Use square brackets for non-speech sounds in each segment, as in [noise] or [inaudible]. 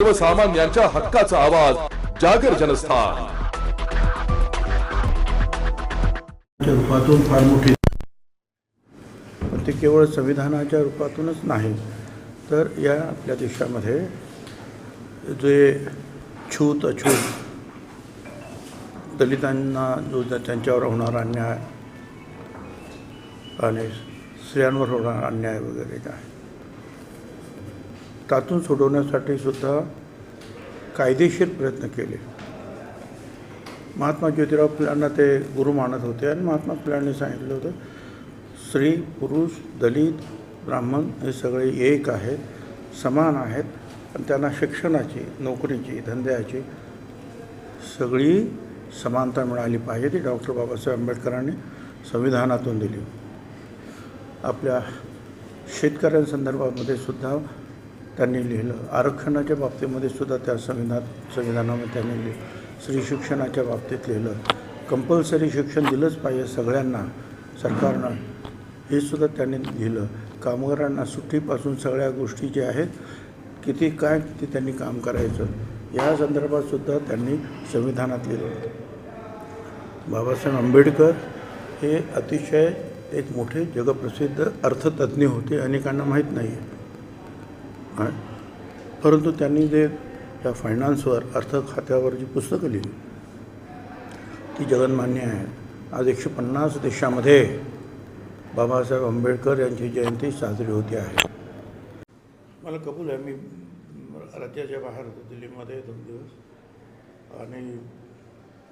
सर्वसामान्यांच्या हक्काचा आवाज जागर जनस्थान. रूपातून फार मोठी पण ते केवळ संविधानाच्या रूपातूनच नाही तर या आपल्या देशामध्ये जे छूत अछूत दलितांना जो ज- त्यांच्यावर होणारा अन्याय आणि स्त्रियांवर होणारा अन्याय वगैरे काय त्यातून सोडवण्यासाठी सुद्धा कायदेशीर प्रयत्न केले. महात्मा ज्योतिराव फुलांना ते गुरु मानत होते आणि महात्मा फुलांनी सांगितलं होतं स्त्री पुरुष दलित ब्राह्मण हे सगळे एक आहेत समान आहेत. आणि त्यांना शिक्षणाची नोकरीची धंद्याची सगळी समानता मिळाली पाहिजे ती डॉक्टर बाबासाहेब आंबेडकरांनी संविधानातून दिली. आपल्या शेतकऱ्यांसंदर्भामध्ये सुद्धा त्यांनी लिहिलं. आरक्षणाच्या बाबतीमध्ये सुद्धा त्या संविधान संविधानामध्ये त्यांनी लिहिलं स्त्री शिक्षणाच्या बाबतीत लिहिलं. कंपल्सरी शिक्षण दिलंच पाहिजे सगळ्यांना सरकारनं. हे सुद्धा त्यांनी लिहिलं. कामगारांना सुट्टीपासून सगळ्या गोष्टी ज्या आहेत किती काय किती त्यांनी काम करायचं या संदर्भात सुद्धा त्यांनी संविधानात लिहिलं. बाबासाहेब आंबेडकर हे अतिशय एक मोठे जगप्रसिद्ध अर्थतज्ज्ञ होते अनेकांना माहीत नाही आहे हा. परंतु त्यांनी जे या फायनान्सवर अर्थ खात्यावर जी पुस्तकं लिहिली ती जगनमान्य आहे आज एकशे पन्नास देशामध्ये बाबासाहेब आंबेडकर यांची जयंती साजरी होते आहे. मला कबूल आहे. मी राज्याच्या बाहेर होतो दिल्लीमध्ये दोन दिवस. आणि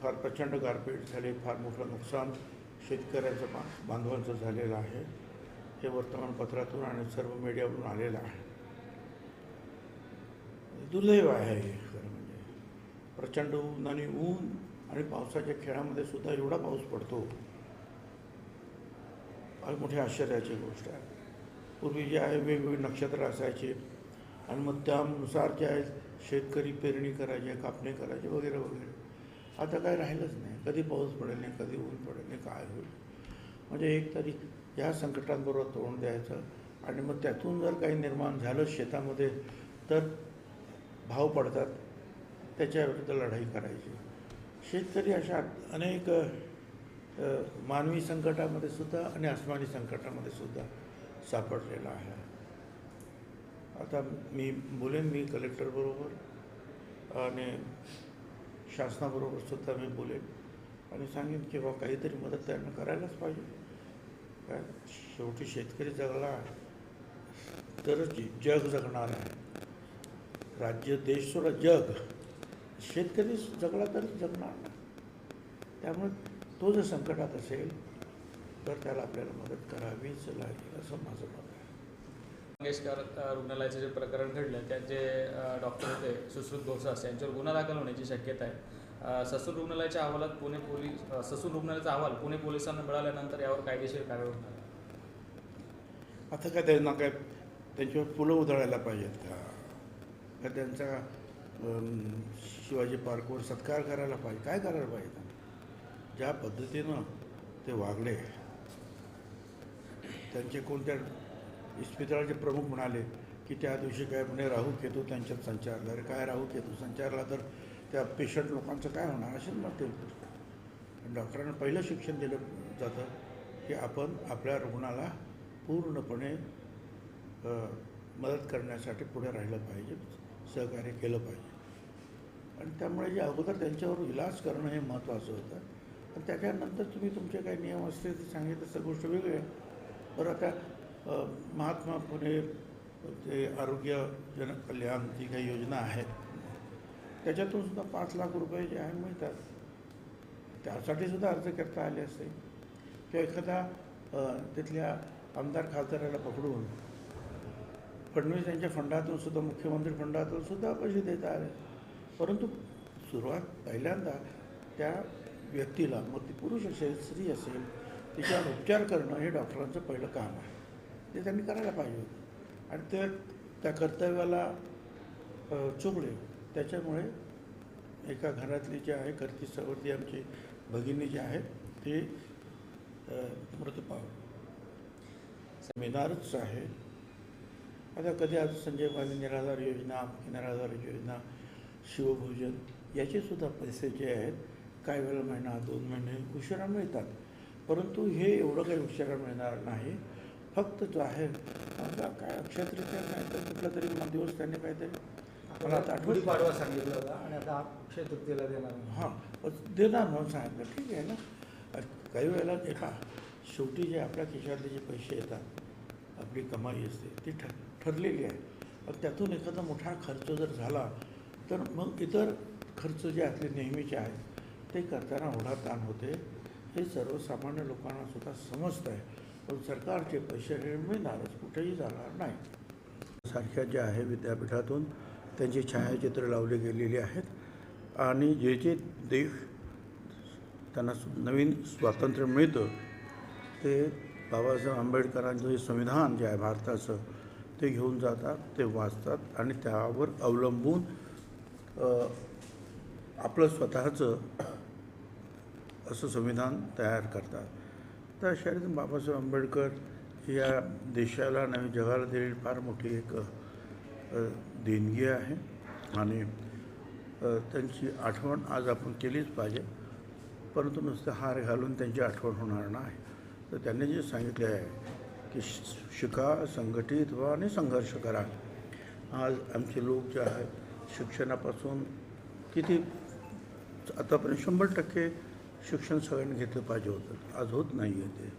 फार प्रचंड गारपीट झाली फार मोठं नुकसान शेतकऱ्यांचं बा बांधवांचं झालेलं आहे. हे वर्तमानपत्रातून आणि सर्व मीडियावरून आलेलं आहे. दुर्दैव आहे हे खरं म्हणजे. प्रचंड ऊन आणि ऊन आणि पावसाच्या खेळामध्ये सुद्धा एवढा पाऊस पडतो. फार मोठी आश्चर्याची गोष्ट आहे. पूर्वी जे आहे वेगवेगळी नक्षत्र असायचे आणि मग त्यानुसार जे आहे शेतकरी पेरणी करायचे कापणी करायचे वगैरे वगैरे. आता काय राहिलंच नाही. कधी पाऊस पडेल नाही कधी ऊन पडेल नाही काय होईल? म्हणजे एक तरी या संकटांबरोबर तोंड द्यायचं आणि मग त्यातून जर काही निर्माण झालं शेतामध्ये तर भाव पडतात त्याच्याविरुद्ध लढाई करायची. शेतकरी अशा अनेक मानवी संकटामध्ये सुद्धा आणि आसमानी संकटामध्ये सुद्धा सापडलेला आहे. आता मी बोलेन मी कलेक्टरबरोबर आणि शासनाबरोबर सुद्धा मी बोलेन आणि सांगेन की बा काहीतरी मदत त्यांना करायलाच पाहिजे. काय शेवटी शेतकरी जगला तरच जग जगणार आहे. राज्य देश सोडा जग. शेतकरी जगला तरच जगणार. त्यामुळे तो जर संकटात असेल तर त्याला आपल्याला मदत करावीच लागेल असं माझं मत आहे. मंगेशकर रुग्णालयाचं जे प्रकरण घडलं त्यात जे डॉक्टर होते सुश्रुत घोषास यांच्यावर गुन्हा दाखल होण्याची शक्यता आहे. ससून रुग्णालयाच्या अहवालात पुणे पोलीस ससून रुग्णालयाचा अहवाल पुणे पोलिसांना मिळाल्यानंतर यावर कायदेशीर कारवाई होणार आहे. आता काय त्यांना काय त्यांच्यावर फुलं उधळायला पाहिजेत का? का त्यांचा शिवाजी पार्कवर सत्कार करायला पाहिजे? काय करायला पाहिजे ज्या पद्धतीनं ते वागले त्यांचे कोणत्या इस्पितळाचे प्रमुख म्हणाले की त्या दिवशी काय म्हणे राहू केतू त्यांच्यात संचारला अरे काय राहू केतू संचारला तर त्या पेशंट लोकांचं काय होणार? असेच मग ते डॉक्टरांना पहिलं शिक्षण दिलं जातं की आपण आपल्या रुग्णाला पूर्णपणे मदत करण्यासाठी पुढे राहिलं पाहिजे. सहकार्य केलं पाहिजे. आणि त्यामुळे जे अगोदर त्यांच्यावर इलाज करणं हे महत्त्वाचं होतं. पण त्याच्यानंतर तुम्ही तुमचे काही नियम असतील ते सांगितलं तर गोष्ट वेगळी आहे. बरं आता महात्मा फुले ते आरोग्य जनकल्याण जी काही योजना आहेत. त्याच्यातून सुद्धा पाच लाख रुपये जे आहे मिळतात. त्यासाठी सुद्धा अर्ज करता आले असते किंवा एखादा तिथल्या आमदार खासदाराला पकडून फडणवीस यांच्या फंडातून सुद्धा मुख्यमंत्री फंडातून सुद्धा पैसे देता आले. परंतु सुरुवात पहिल्यांदा त्या व्यक्तीला मग ती पुरुष असेल स्त्री असेल तिच्यावर उपचार करणं हे डॉक्टरांचं पहिलं काम आहे. ते त्यांनी करायला पाहिजे होतं. आणि ते त्या कर्तव्याला चुकले. त्याच्यामुळे एका घरातली जी आहे करती सवरती आमची भगिनी जी आहे ती मृत्यू पावली. सेमिनारच आहे. आता कधी आज संजय गांधी निराधार योजना निराधार योजना शिवभोजन याचेसुद्धा पैसे जे आहेत काही वेळा महिना दोन महिने उशिरा मिळतात. परंतु हे एवढं काही उशिरा मिळणार नाही. फक्त जो आहे आता काय अक्षय तृतीया काय तर कुठला तरी दिवस त्यांनी काहीतरी मला आता आठवत गुढीपाडवा सांगितलं होता आणि आता अक्षय देणार. हां देणार म्हणून सांगितलं. ठीक आहे ना? काही वेळेला एका शेवटी जे आपल्या खिशातले जे पैसे येतात आपली कमाई असते ती ठ ठरलेली आहे. मग त्यातून एखादा मोठा खर्च जर झाला तर मग इतर खर्च जे आपले नेहमीचे आहेत ते करताना ओढा ताण होते. हे सर्वसामान्य लोकांना सुद्धा समजतं आहे. पण सरकारचे पैसे हे मिळणारच कुठेही जाणार नाही. सारख्या ज्या आहे विद्यापीठातून त्यांची छायाचित्र लावली गेलेली आहेत. आणि जे जे देश त्यांना नवीन स्वातंत्र्य मिळतं ते बाबासाहेब आंबेडकरांचं जे संविधान जे आहे भारताचं ते घेऊन जातात ते वाचतात आणि त्यावर अवलंबून आपलं स्वतःचं असं संविधान तयार करतात. तर अशा रीतीने बाबासाहेब आंबेडकर या देशाला नवीन जगाला दिलेली फार मोठी एक देणगी आहे. आणि त्यांची आठवण आज आपण केलीच पाहिजे. परंतु नुसतं हार घालून त्यांची आठवण होणार नाही. तर त्यांनी जे सांगितले आहे की शिका संघटित व्हा आणि संघर्ष करा. आज आमचे लोक जे आहेत शिक्षणापासून किती आतापर्यंत शंभर टक्के शिक्षण सगळ्यांनी घेतलं पाहिजे होतं. आज होत नाही आहे ते.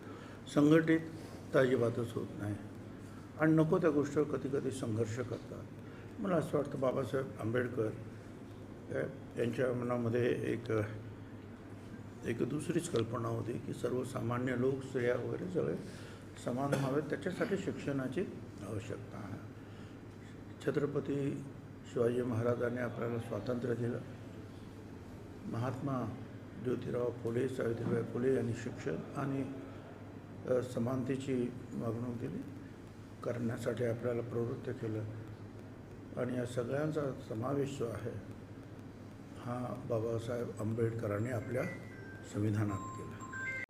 संघटित तर अजिबातच होत नाही. आणि नको त्या गोष्टीवर कधी कधी संघर्ष करतात. मला असं वाटतं बाबासाहेब आंबेडकर यांच्या मनामध्ये एक एक दुसरीच कल्पना होती की सर्वसामान्य लोक स्त्रिया वगैरे सगळे समान व्हावेत त्याच्यासाठी शिक्षणाची आवश्यकता आहे. छत्रपती शिवाजी महाराजांनी आपल्याला स्वातंत्र्य दिलं. महात्मा ज्योतिराव फुले सावित्रीबाई फुले यांनी शिक्षण आणि समानतेची वागणूक दिली. करण्यासाठी आपल्याला प्रवृत्त केलं. आणि या सगळ्यांचा समावेश जो आहे हा बाबासाहेब आंबेडकरांनी आपल्या संविधानात केला.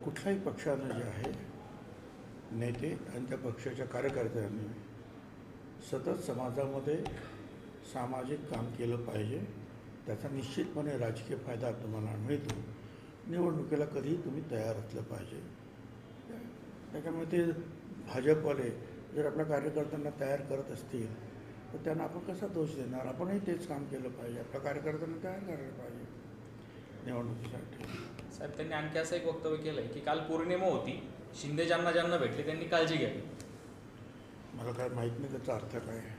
कुठल्याही पक्षानं जे आहे नेते आणि त्या पक्षाच्या कार्यकर्त्यांनी सतत समाजामध्ये सामाजिक काम केलं पाहिजे. त्याचा निश्चितपणे राजकीय फायदा तुम्हाला मिळतो. निवडणुकीला कधीही तुम्ही तयार असलं पाहिजे. त्याच्यामुळे ते भाजपवाले जर आपल्या कार्यकर्त्यांना तयार करत असतील तर त्यांना आपण कसा दोष देणार? आपणही तेच काम केलं पाहिजे. आपल्या कार्यकर्त्यांना तयार करायला पाहिजे. निवडणुकीसाठी. साहेब त्यांनी आणखी असं एक वक्तव्य केलंय की काल पौर्णिमा होती शिंदे ज्यांना ज्यांना भेटले त्यांनी काळजी घ्यावी. मला काय माहीत नाही त्याचा अर्थ काय आहे.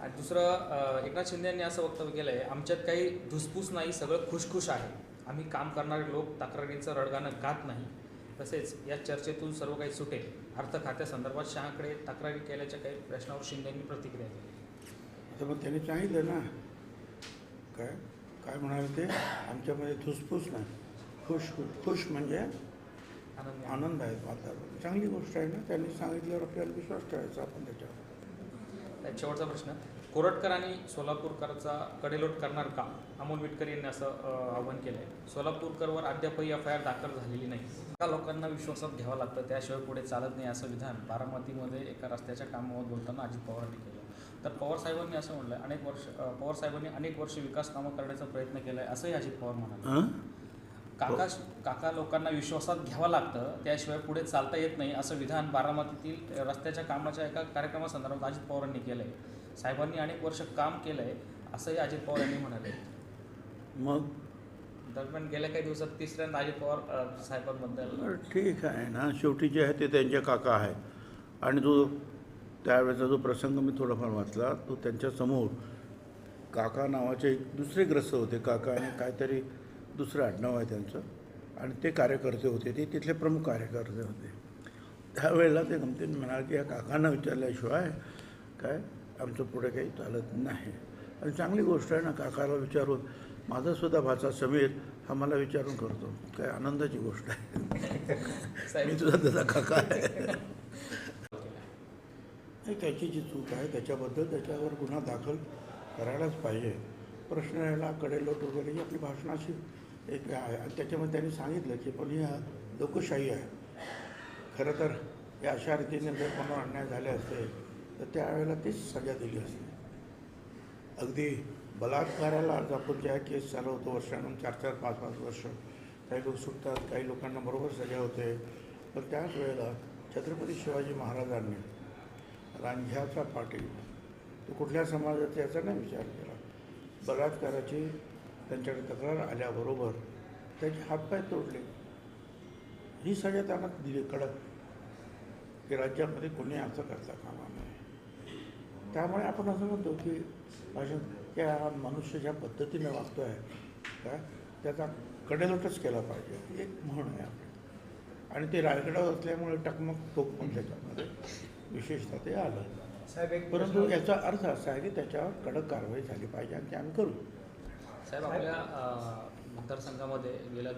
आणि दुसरं एकनाथ शिंदे यांनी असं वक्तव्य केलं आहे आमच्यात काही धुसफूस नाही सगळं खुशखुश आहे. आम्ही काम करणारे लोक तक्रारींचं रडगाणं गात नाही. तसेच या चर्चेतून सर्व काही सुटेल. अर्थ खात्यासंदर्भात शहाकडे तक्रारी केल्याच्या काही प्रश्नावर शिंदे यांनी प्रतिक्रिया दिली आता मग त्यांनी सांगितलं ना. काय? काय म्हणाले ते? आमच्यामध्ये धुसफूस नाही. खुश खुश खुश म्हणजे आनंद आनंद आहे वातावरण. चांगली गोष्ट आहे ना? त्यांनी सांगितल्यावर आपल्याला विश्वास ठेवायचा आपण त्याच्यावर. शेवटचा प्रश्न. कोरटकर आणि सोलापूरकरचा कडेलोट करणार का? अमोल विटकर यांनी असं आव्हान केलं आहे सोलापूरकरवर अद्यापही एफ आय आर दाखल झालेली नाही. त्या लोकांना विश्वासात घ्यावं लागतं. त्याशिवाय पुढे चालत नाही असं विधान बारामतीमध्ये एका रस्त्याच्या कामावर बोलताना अजित पवारांनी केलं. तर पवार साहेबांनी असं म्हटलं अनेक वर्ष पवार साहेबांनी अनेक वर्ष विकास कामं करण्याचा प्रयत्न केला आहे असंही अजित पवार म्हणाले. काका काका लोकांना विश्वासात घ्यावं लागतं त्याशिवाय पुढे चालता येत नाही असं विधान बारामतीतील रस्त्याच्या कामाच्या एका कार्यक्रमासंदर्भात अजित पवारांनी केलं आहे साहेबांनी अनेक वर्ष काम केलं आहे असंही अजित पवार यांनी म्हणाले. मग? दरम्यान गेल्या काही दिवसात तिसऱ्यांदा अजित पवार साहेबांबद्दल. ठीक आहे ना शेवटी जे आहे ते त्यांचे काका आहे आणि जो त्यावेळेचा जो प्रसंग मी थोडाफार वाचला तो त्यांच्यासमोर काका नावाचे एक दुसरे ग्रस्त होते. काका आणि काहीतरी दुसरं आडनाव आहे त्यांचं. आणि ते कार्यकर्ते होते. ते तिथले प्रमुख कार्यकर्ते होते. त्यावेळेला ते गमतीने म्हणाले की या काकांना विचारल्याशिवाय काय आमचं पुढे काही चालत नाही. आणि चांगली गोष्ट आहे ना काकाला विचारून माझा सुद्धा भाचा समीर हा मला विचारून करतो. काय आनंदाची गोष्ट आहे. [laughs] मी साहेब तुझा त्याचा काका आहे. नाही त्याची जी चूक आहे त्याच्याबद्दल त्याच्यावर गुन्हा दाखल करायलाच पाहिजे. प्रश्न यायला कडेलोट वगैरे ही आपली भाषणाची एक आहे. आणि त्याच्यामध्ये त्यांनी सांगितलं की पण ही लोकशाही आहे. खरं तर या अशा रीतीने जर कोणाला अन्याय झाले असते तर त्यावेळेला तीच सजा दिली असते. अगदी बलात्काराला आज आपण ज्या केस चालू होतो वर्षानंतर चार चार पाच पाच वर्ष काही लोक सुटतात काही लोकांना बरोबर सजा होते. पण त्याच वेळेला छत्रपती शिवाजी महाराजांनी रांझ्याचा पाटील. तो कुठल्या समाजाचा याचा नाही विचार केला. बलात्काराची त्यांच्याकडे तक्रार आल्याबरोबर त्याचे हातपाय तोडले. ही सगळ्या त्यांना दिली कडक की राज्यामध्ये कोणी असं करता कामा नये. त्यामुळे आपण असं म्हणतो की भाषण त्या मनुष्य ज्या पद्धतीने वागतो आहे काय त्याचा कडेलोटच केला पाहिजे. एक म्हण आहे आपली. आणि ते रायगडावर असल्यामुळे टकमक टोक पण त्याच्यामध्ये. विशेषतः ते आलं. साहेब एक परंतु याचा अर्थ असा आहे की त्याच्यावर कडक कारवाई झाली पाहिजे आणि ते आम्ही करू. साहेब आपल्या मतदारसंघामध्ये गेल्या